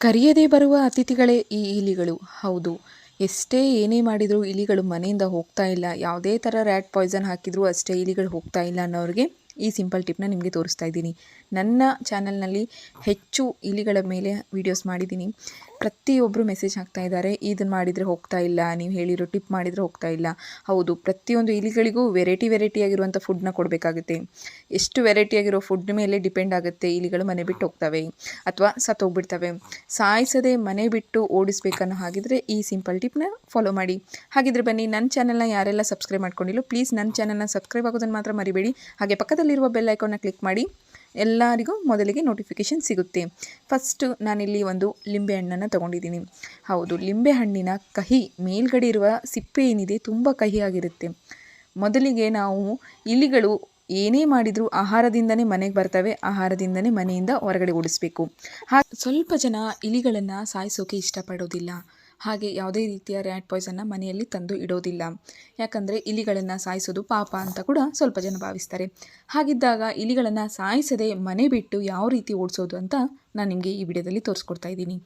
ಕರೆಯದೇ ಬರುವ ಅತಿಥಿಗಳೇ ಈ ಇಲಿಗಳು. ಹೌದು, ಎಷ್ಟೇ ಏನೇ ಮಾಡಿದರೂ ಇಲಿಗಳು ಮನೆಯಿಂದ ಹೋಗ್ತಾ ಇಲ್ಲ. ಯಾವುದೇ ಥರ ರ್ಯಾಟ್ ಪಾಯ್ಸನ್ ಹಾಕಿದರೂ ಅಷ್ಟೇ ಇಲಿಗಳು ಹೋಗ್ತಾ ಇಲ್ಲ ಅನ್ನೋರಿಗೆ ಈ ಸಿಂಪಲ್ ಟಿಪ್ನ ನಿಮಗೆ ತೋರಿಸ್ತಾ ಇದ್ದೀನಿ. ನನ್ನ ಚಾನಲ್ನಲ್ಲಿ ಹೆಚ್ಚು ಇಲಿಗಳ ಮೇಲೆ ವೀಡಿಯೋಸ್ ಮಾಡಿದ್ದೀನಿ. ಪ್ರತಿಯೊಬ್ಬರು ಮೆಸೇಜ್ ಹಾಕ್ತಾ ಇದ್ದಾರೆ ಇದನ್ನು ಮಾಡಿದರೆ ಹೋಗ್ತಾ ಇಲ್ಲ, ನೀವು ಹೇಳಿರೋ ಟಿಪ್ ಮಾಡಿದರೆ ಹೋಗ್ತಾ ಇಲ್ಲ. ಹೌದು, ಪ್ರತಿಯೊಂದು ಇಲಿಗಳಿಗೂ ವೆರೈಟಿ ವೆರೈಟಿ ಆಗಿರುವಂಥ ಫುಡ್ನ ಕೊಡಬೇಕಾಗುತ್ತೆ. ಎಷ್ಟು ವೆರೈಟಿ ಆಗಿರೋ ಫುಡ್ ಮೇಲೆ ಡಿಪೆಂಡ್ ಆಗುತ್ತೆ ಇಲಿಗಳು ಮನೆ ಬಿಟ್ಟು ಹೋಗ್ತವೆ ಅಥವಾ ಸತ್ತೋಗ್ಬಿಡ್ತವೆ ಸಾಯಿಸದೆ ಮನೆ ಬಿಟ್ಟು ಓಡಿಸ್ಬೇಕನ್ನೋ ಹಾಗಿದ್ರೆ ಈ ಸಿಂಪಲ್ ಟಿಪ್ನ ಫಾಲೋ ಮಾಡಿ. ಹಾಗಿದ್ರೆ ಬನ್ನಿ ನನ್ನ ಚಾನಲ್ನ ಯಾರೆಲ್ಲ ಸಬ್ಸ್ಕ್ರೈಬ್ ಮಾಡ್ಕೊಂಡಿಲ್ಲ ಪ್ಲೀಸ್ ನನ್ನ ಚಾನಲ್ನ ಸಬ್ಸ್ಕ್ರೈಬ್ ಆಗೋದನ್ನು ಮಾತ್ರ ಮರಿಬೇಡಿ. ಹಾಗೆ ಪಕ್ಕದಲ್ಲಿರುವ ಬೆಲ್ ಐಕಾನ್ನ ಕ್ಲಿಕ್ ಮಾಡಿ. ಎಲ್ಲರಿಗೂ ಮೊದಲಿಗೆ ನೋಟಿಫಿಕೇಷನ್ ಸಿಗುತ್ತೆ. ಫಸ್ಟು ನಾನಿಲ್ಲಿ ಒಂದು ಲಿಂಬೆ ಹಣ್ಣನ್ನು ತೊಗೊಂಡಿದ್ದೀನಿ. ಹೌದು, ಲಿಂಬೆ ಹಣ್ಣಿನ ಕಹಿ ಮೇಲ್ಗಡೆ ಇರುವ ಸಿಪ್ಪೆ ಏನಿದೆ ತುಂಬ ಕಹಿಯಾಗಿರುತ್ತೆ. ಮೊದಲಿಗೆ ನಾವು ಇಲಿಗಳು ಏನೇ ಮಾಡಿದರೂ ಆಹಾರದಿಂದನೇ ಮನೆಗೆ ಬರ್ತವೆ, ಆಹಾರದಿಂದನೇ ಮನೆಯಿಂದ ಹೊರಗಡೆ ಓಡಿಸ್ಬೇಕು. ಹಾ, ಸ್ವಲ್ಪ ಜನ ಇಲಿಗಳನ್ನು ಸಾಯಿಸೋಕೆ ಇಷ್ಟಪಡೋದಿಲ್ಲ. ಹಾಗೆ ಯಾವುದೇ ರೀತಿಯ ರ್ಯಾಟ್ ಪಾಯ್ಸನ್ನ ಮನೆಯಲ್ಲಿ ತಂದು ಇಡೋದಿಲ್ಲ. ಯಾಕಂದರೆ ಇಲಿಗಳನ್ನು ಸಾಯಿಸೋದು ಪಾಪ ಅಂತ ಕೂಡ ಸ್ವಲ್ಪ ಜನ ಭಾವಿಸ್ತಾರೆ. ಹಾಗಿದ್ದಾಗ ಇಲಿಗಳನ್ನು ಸಾಯಿಸದೆ ಮನೆ ಬಿಟ್ಟು ಯಾವ ರೀತಿ ಓಡಿಸೋದು ಅಂತ ನಾನು ನಿಮಗೆ ಈ ವಿಡಿಯೋದಲ್ಲಿ ತೋರಿಸ್ಕೊಡ್ತಾ ಇದ್ದೀನಿ.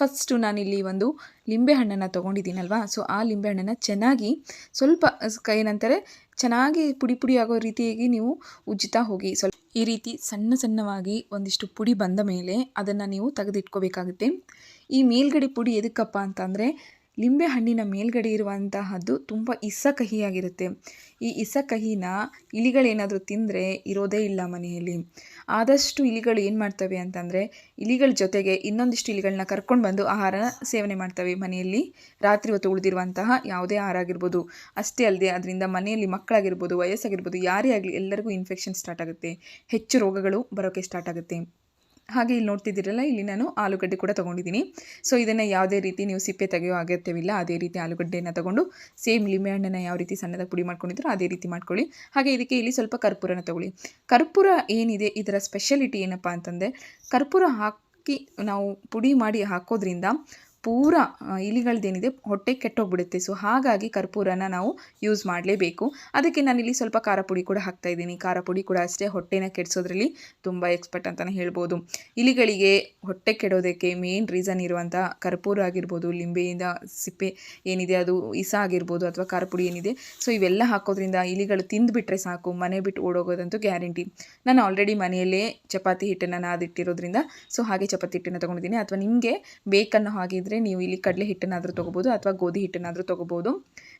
ಫಸ್ಟು ನಾನಿಲ್ಲಿ ಒಂದು ಲಿಂಬೆ ಹಣ್ಣನ್ನು ತೊಗೊಂಡಿದ್ದೀನಲ್ವಾ? ಸೊ ಆ ಲಿಂಬೆ ಹಣ್ಣನ್ನು ಚೆನ್ನಾಗಿ ಸ್ವಲ್ಪ ಏನಂತಾರೆ ಚೆನ್ನಾಗಿ ಪುಡಿ ಪುಡಿ ಆಗೋ ರೀತಿಯಾಗಿ ನೀವು ಉಜ್ಜುತ್ತಾ ಹೋಗಿ. ಸ್ವಲ್ಪ ಈ ರೀತಿ ಸಣ್ಣ ಸಣ್ಣವಾಗಿ ಒಂದಿಷ್ಟು ಪುಡಿ ಬಂದ ಮೇಲೆ ಅದನ್ನು ನೀವು ತೆಗೆದಿಟ್ಕೋಬೇಕಾಗುತ್ತೆ. ಈ ಮೇಲ್ಗಡೆ ಪುಡಿ ಎದಕ್ಕಪ್ಪ ಅಂತಂದರೆ ಲಿಂಬೆ ಹಣ್ಣಿನ ಮೇಲ್ಗಡೆ ಇರುವಂತಹದ್ದು ತುಂಬ ಇಸ ಕಹಿಯಾಗಿರುತ್ತೆ ಈ ಇಸ ಕಹಿನ ಇಲಿಗಳೇನಾದರೂ ತಿಂದರೆ ಇರೋದೇ ಇಲ್ಲ ಮನೆಯಲ್ಲಿ. ಆದಷ್ಟು ಇಲಿಗಳು ಏನು ಮಾಡ್ತವೆ ಅಂತಂದರೆ, ಇಲಿಗಳ ಜೊತೆಗೆ ಇನ್ನೊಂದಿಷ್ಟು ಇಲಿಗಳನ್ನ ಕರ್ಕೊಂಡು ಬಂದು ಆಹಾರ ಸೇವನೆ ಮಾಡ್ತವೆ ಮನೆಯಲ್ಲಿ. ರಾತ್ರಿ ಹೊತ್ತು ಉಳಿದಿರುವಂತಹ ಯಾವುದೇ ಆಹಾರ ಆಗಿರ್ಬೋದು. ಅಷ್ಟೇ ಅಲ್ಲದೆ ಅದರಿಂದ ಮನೆಯಲ್ಲಿ ಮಕ್ಕಳಾಗಿರ್ಬೋದು, ವಯಸ್ಸಾಗಿರ್ಬೋದು, ಯಾರೇ ಆಗಲಿ ಎಲ್ಲರಿಗೂ ಇನ್ಫೆಕ್ಷನ್ ಸ್ಟಾರ್ಟ್ ಆಗುತ್ತೆ. ಹೆಚ್ಚು ರೋಗಗಳು ಬರೋಕ್ಕೆ ಸ್ಟಾರ್ಟ್ ಆಗುತ್ತೆ. ಹಾಗೆ ಇಲ್ಲಿ ನೋಡ್ತಿದ್ದೀರಲ್ಲ, ಇಲ್ಲಿ ನಾನು ಆಲೂಗಡ್ಡೆ ಕೂಡ ತೊಗೊಂಡಿದ್ದೀನಿ. ಸೊ ಇದನ್ನು ಯಾವುದೇ ರೀತಿ ನೀವು ಸಿಪ್ಪೆ ತೆಗೆಯೋ ಅಗತ್ಯವಿಲ್ಲ, ಅದೇ ರೀತಿ ಆಲೂಗಡ್ಡೆಯನ್ನು ತಗೊಂಡು ಸೇಮ್ ಲಿಂಬೆ ಹಣ್ಣನ್ನು ಯಾವ ರೀತಿ ಸಣ್ಣದಾಗಿ ಪುಡಿ ಮಾಡ್ಕೊಂಡಿದ್ರು ಅದೇ ರೀತಿ ಮಾಡ್ಕೊಳ್ಳಿ. ಹಾಗೆ ಇದಕ್ಕೆ ಇಲ್ಲಿ ಸ್ವಲ್ಪ ಕರ್ಪೂರನ ತಗೊಳ್ಳಿ. ಕರ್ಪೂರ ಏನಿದೆ, ಇದರ ಸ್ಪೆಷಾಲಿಟಿ ಏನಪ್ಪ ಅಂತಂದರೆ, ಕರ್ಪೂರ ಹಾಕಿ ನಾವು ಪುಡಿ ಮಾಡಿ ಹಾಕೋದ್ರಿಂದ ಪೂರ ಇಲಿಗಳದ್ದೇನಿದೆ ಹೊಟ್ಟೆ ಕೆಟ್ಟೋಗ್ಬಿಡುತ್ತೆ. ಸೊ ಹಾಗಾಗಿ ಕರ್ಪೂರನ ನಾವು ಯೂಸ್ ಮಾಡಲೇಬೇಕು. ಅದಕ್ಕೆ ನಾನಿಲ್ಲಿ ಸ್ವಲ್ಪ ಖಾರ ಪುಡಿ ಕೂಡ ಹಾಕ್ತಾ ಇದ್ದೀನಿ. ಖಾರ ಪುಡಿ ಕೂಡ ಅಷ್ಟೇ ಹೊಟ್ಟೆನ ಕೆಡಿಸೋದ್ರಲ್ಲಿ ತುಂಬ ಎಕ್ಸ್ಪರ್ಟ್ ಅಂತಲೇ ಹೇಳ್ಬೋದು. ಇಲಿಗಳಿಗೆ ಹೊಟ್ಟೆ ಕೆಡೋದಕ್ಕೆ ಮೇನ್ ರೀಸನ್ ಇರುವಂಥ ಕರ್ಪೂರ ಆಗಿರ್ಬೋದು, ಲಿಂಬೆಯಿಂದ ಸಿಪ್ಪೆ ಏನಿದೆ ಅದು ಇಸ ಆಗಿರ್ಬೋದು ಅಥವಾ ಖಾರ ಪುಡಿ ಏನಿದೆ. ಸೊ ಇವೆಲ್ಲ ಹಾಕೋದ್ರಿಂದ ಇಲಿಗಳು ತಿಂದುಬಿಟ್ರೆ ಸಾಕು, ಮನೆ ಬಿಟ್ಟು ಓಡೋಗೋದಂತೂ ಗ್ಯಾರಂಟಿ. ನಾನು ಆಲ್ರೆಡಿ ಮನೆಯಲ್ಲೇ ಚಪಾತಿ ಹಿಟ್ಟನ್ನು ನಾದಿಟ್ಟಿರೋದ್ರಿಂದ ಸೊ ಹಾಗೆ ಚಪಾತಿ ಹಿಟ್ಟನ್ನು ತೊಗೊಂಡಿದ್ದೀನಿ. ಅಥವಾ ನಿಮಗೆ ಬೇಕನ್ನೋ ಹಾಗಿದ್ರೆ ನೀವು ಇಲ್ಲಿ ಕಡಲೆ ಹಿಟ್ಟನ್ನಾದರೂ ತೊಗೋಬೋದು ಅಥವಾ ಗೋಧಿ ಹಿಟ್ಟನ್ನಾದರೂ ತೊಗೋಬೋದು.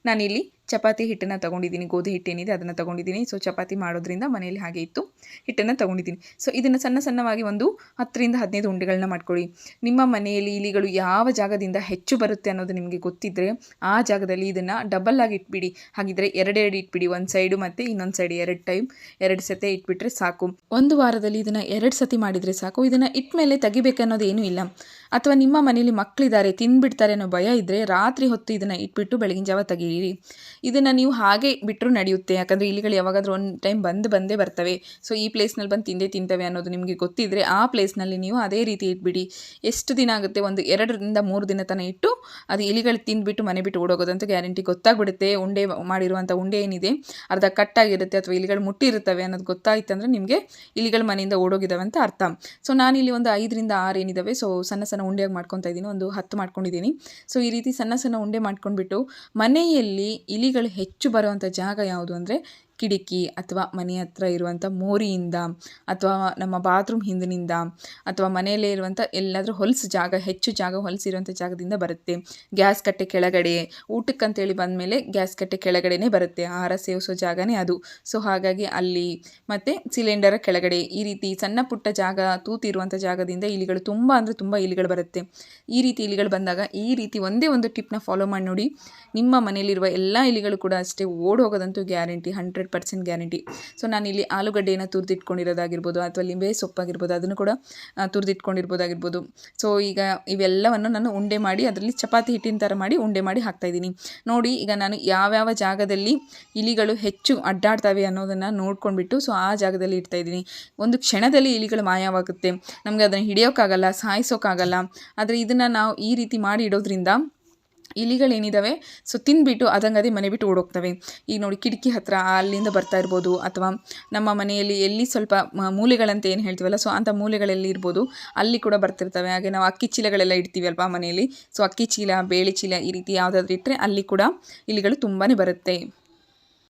ನಾನಿಲ್ಲಿ ಚಪಾತಿ ಹಿಟ್ಟನ್ನು ತೊಗೊಂಡಿದ್ದೀನಿ, ಗೋಧಿ ಹಿಟ್ಟೇನಿದೆ ಅದನ್ನು ತೊಗೊಂಡಿದ್ದೀನಿ. ಸೊ ಚಪಾತಿ ಮಾಡೋದ್ರಿಂದ ಮನೆಯಲ್ಲಿ ಹಾಗೆ ಇತ್ತು. ಹಿಟ್ಟನ್ನು ತೊಗೊಂಡಿದ್ದೀನಿ. ಸೊ ಇದನ್ನು ಸಣ್ಣ ಸಣ್ಣವಾಗಿ ಒಂದು ಹತ್ತರಿಂದ ಹದಿನೈದು ಉಂಡೆಗಳನ್ನ ಮಾಡ್ಕೊಳ್ಳಿ. ನಿಮ್ಮ ಮನೆಯಲ್ಲಿ ಇಲಿಗಳು ಯಾವ ಜಾಗದಿಂದ ಹೆಚ್ಚು ಬರುತ್ತೆ ಅನ್ನೋದು ನಿಮಗೆ ಗೊತ್ತಿದ್ದರೆ ಆ ಜಾಗದಲ್ಲಿ ಇದನ್ನು ಡಬಲ್ ಆಗಿ ಇಟ್ಬಿಡಿ. ಹಾಗಿದ್ರೆ ಎರಡೆರಡು ಇಟ್ಬಿಡಿ. ಒಂದು ಸೈಡು ಮತ್ತು ಇನ್ನೊಂದು ಸೈಡ್ ಎರಡು ಟೈಮ್ ಎರಡು ಸತಿ ಇಟ್ಬಿಟ್ರೆ ಸಾಕು. ಒಂದು ವಾರದಲ್ಲಿ ಇದನ್ನು ಎರಡು ಸತಿ ಮಾಡಿದರೆ ಸಾಕು. ಇದನ್ನು ಇಟ್ಮೇಲೆ ತೆಗಿಬೇಕನ್ನೋದು ಏನೂ ಇಲ್ಲ. ಅಥವಾ ನಿಮ್ಮ ಮನೆಯಲ್ಲಿ ಮಕ್ಕಳಿದ್ದಾರೆ ತಿನ್ಬಿಡ್ತಾರೆ ಅನ್ನೋ ಭಯ ಇದ್ದರೆ ರಾತ್ರಿ ಹೊತ್ತು ಇದನ್ನು ಇಟ್ಬಿಟ್ಟು ಬೆಳಗಿನ ಜಾವ ತೆಗೀರಿ ಇದನ್ನು ನೀವು ಹಾಗೆ ಬಿಟ್ಟರು ನಡೆಯುತ್ತೆ. ಯಾಕಂದರೆ ಇಲಿಗಳು ಯಾವಾಗಾದರೂ ಒಂದು ಟೈಮ್ ಬಂದು ಬಂದೇ ಬರ್ತವೆ. ಸೊ ಈ ಪ್ಲೇಸ್ನಲ್ಲಿ ಬಂದು ತಿಂದೇ ತಿಂತವೆ ಅನ್ನೋದು ನಿಮಗೆ ಗೊತ್ತಿದ್ದರೆ ಆ ಪ್ಲೇಸ್ನಲ್ಲಿ ನೀವು ಅದೇ ರೀತಿ ಇಟ್ಬಿಡಿ. ಎಷ್ಟು ದಿನ ಆಗುತ್ತೆ? ಒಂದು ಎರಡರಿಂದ ಮೂರು ದಿನ ತನಕ ಇಟ್ಟು ಅದು ಇಲಿಗಳು ತಿಂದುಬಿಟ್ಟು ಮನೆ ಬಿಟ್ಟು ಓಡೋಗೋದಂತ ಗ್ಯಾರಂಟಿ ಗೊತ್ತಾಗ್ಬಿಡುತ್ತೆ. ಉಂಡೆ ಮಾಡಿರುವಂಥ ಉಂಡೆ ಏನಿದೆ? ಅರ್ಧ ಕಟ್ಟಾಗಿರುತ್ತೆ ಅಥವಾ ಇಲಿಗಳು ಮುಟ್ಟಿರುತ್ತವೆ ಅನ್ನೋದು ಗೊತ್ತಾಯ್ತು ಅಂದರೆ ನಿಮಗೆ ಇಲಿಗಳು ಮನೆಯಿಂದ ಓಡೋಗಿದ್ದಾವೆ ಅಂತ ಅರ್ಥ. ಸೊ ನಾನಿಲ್ಲಿ ಒಂದು ಐದರಿಂದ ಆರು ಏನಿದ್ದಾವೆ ಸೊ ಸಣ್ಣ ಸಣ್ಣ ಉಂಡೆಯಾಗಿ ಮಾಡ್ಕೊತಾ ಇದ್ದೀನಿ. ಒಂದು ಹತ್ತು ಮಾಡ್ಕೊಂಡಿದ್ದೀನಿ. ಸೊ ಈ ರೀತಿ ಸಣ್ಣ ಸಣ್ಣ ಉಂಡೆ ಮಾಡ್ಕೊಂಡ್ಬಿಟ್ಟು ಮನೆಯಲ್ಲಿ ಇಲಿಗಳು ಹೆಚ್ಚು ಬರುವಂಥ ಜಾಗ ಯಾವುದು ಅಂದರೆ ಕಿಟಕಿ ಅಥವಾ ಮನೆ ಹತ್ರ ಇರುವಂಥ ಮೋರಿಯಿಂದ ಅಥವಾ ನಮ್ಮ ಬಾತ್ರೂಮ್ ಹಿಂದಿನಿಂದ ಅಥವಾ ಮನೆಯಲ್ಲೇ ಇರುವಂಥ ಎಲ್ಲಾದರೂ ಹೊಲಸು ಜಾಗ, ಹೆಚ್ಚು ಜಾಗ ಹೊಲಸಿರುವಂಥ ಜಾಗದಿಂದ ಬರುತ್ತೆ. ಗ್ಯಾಸ್ ಕಟ್ಟೆ ಕೆಳಗಡೆ, ಊಟಕ್ಕಂತೇಳಿ ಬಂದಮೇಲೆ ಗ್ಯಾಸ್ ಕಟ್ಟೆ ಕೆಳಗಡೆನೇ ಬರುತ್ತೆ. ಆಹಾರ ಸೇವಿಸೋ ಜಾಗನೇ ಅದು. ಸೊ, ಹಾಗಾಗಿ ಅಲ್ಲಿ ಮತ್ತು ಸಿಲಿಂಡರ ಕೆಳಗಡೆ ಈ ರೀತಿ ಸಣ್ಣ ಪುಟ್ಟ ಜಾಗ, ತೂತಿರುವಂಥ ಜಾಗದಿಂದ ಇಲಿಗಳು ತುಂಬ ಅಂದರೆ ತುಂಬ ಇಲಿಗಳು ಬರುತ್ತೆ. ಈ ರೀತಿ ಇಲಿಗಳು ಬಂದಾಗ ಈ ರೀತಿ ಒಂದೇ ಒಂದು ಟಿಪ್ನ ಫಾಲೋ ಮಾಡಿ ನೋಡಿ. ನಿಮ್ಮ ಮನೆಯಲ್ಲಿರುವ ಎಲ್ಲ ಇಲಿಗಳು ಕೂಡ ಅಷ್ಟೇ ಓಡ್ ಹೋಗೋದಂತೂ guarantee, hundred percent guarantee. So ನಾನಿಲ್ಲಿ ಆಲೂಗಡ್ಡೆಯನ್ನು ತುರಿದಿಟ್ಕೊಂಡಿರೋದಾಗಿರ್ಬೋದು ಅಥವಾ ಲಿಂಬೆ ಸೊಪ್ಪಾಗಿರ್ಬೋದು, ಅದನ್ನು ಕೂಡ ತುರಿದಿಟ್ಕೊಂಡಿರ್ಬೋದಾಗಿರ್ಬೋದು. ಸೊ ಈಗ ಇವೆಲ್ಲವನ್ನು ನಾನು ಉಂಡೆ ಮಾಡಿ ಅದರಲ್ಲಿ ಚಪಾತಿ ಹಿಟ್ಟಿನ ಥರ ಮಾಡಿ ಉಂಡೆ ಮಾಡಿ ಹಾಕ್ತಾಯಿದ್ದೀನಿ ನೋಡಿ, ಈಗ ನಾನು ಯಾವ್ಯಾವ ಜಾಗದಲ್ಲಿ ಇಲಿಗಳು ಹೆಚ್ಚು ಅಡ್ಡಾಡ್ತವೆ ಅನ್ನೋದನ್ನು ನೋಡ್ಕೊಂಡ್ಬಿಟ್ಟು ಸೊ ಆ ಜಾಗದಲ್ಲಿ ಇಡ್ತಾಯಿದ್ದೀನಿ ಒಂದು ಕ್ಷಣದಲ್ಲಿ ಇಲಿಗಳು ಮಾಯವಾಗುತ್ತೆ. ನಮಗೆ ಅದನ್ನು ಹಿಡಿಯೋಕ್ಕಾಗಲ್ಲ, ಸಾಯಿಸೋಕ್ಕಾಗಲ್ಲ. ಆದರೆ ಇದನ್ನು ನಾವು ಈ ರೀತಿ ಮಾಡಿ ಇಡೋದ್ರಿಂದ ಇಲಿಗಳೇನಿದ್ದಾವೆ ಸೊ ತಿಂದ್ಬಿಟ್ಟು ಅದಂಗದೇ ಮನೆ ಬಿಟ್ಟು ಓಡೋಗ್ತವೆ. ಈಗ ನೋಡಿ ಕಿಟಕಿ ಹತ್ರ ಅಲ್ಲಿಂದ ಬರ್ತಾ ಇರ್ಬೋದು, ಅಥವಾ ನಮ್ಮ ಮನೆಯಲ್ಲಿ ಎಲ್ಲಿ ಸ್ವಲ್ಪ ಮೂಲೆಗಳಂತ ಏನು ಹೇಳ್ತೀವಲ್ಲ ಸೊ ಅಂಥ ಮೂಲೆಗಳಲ್ಲಿ ಇರ್ಬೋದು, ಅಲ್ಲಿ ಕೂಡ ಬರ್ತಿರ್ತವೆ. ಹಾಗೆ ನಾವು ಅಕ್ಕಿ ಚೀಲಗಳೆಲ್ಲ ಇಡ್ತೀವಿ ಅಲ್ವಾ ಮನೆಯಲ್ಲಿ ಸೊ ಅಕ್ಕಿ ಚೀಲ, ಬೇಳೆ ಚೀಲ ಈ ರೀತಿ ಯಾವುದಾದ್ರೂ ಇಟ್ಟರೆ ಅಲ್ಲಿ ಕೂಡ ಇಲಿಗಳು ತುಂಬಾ ಬರುತ್ತೆ.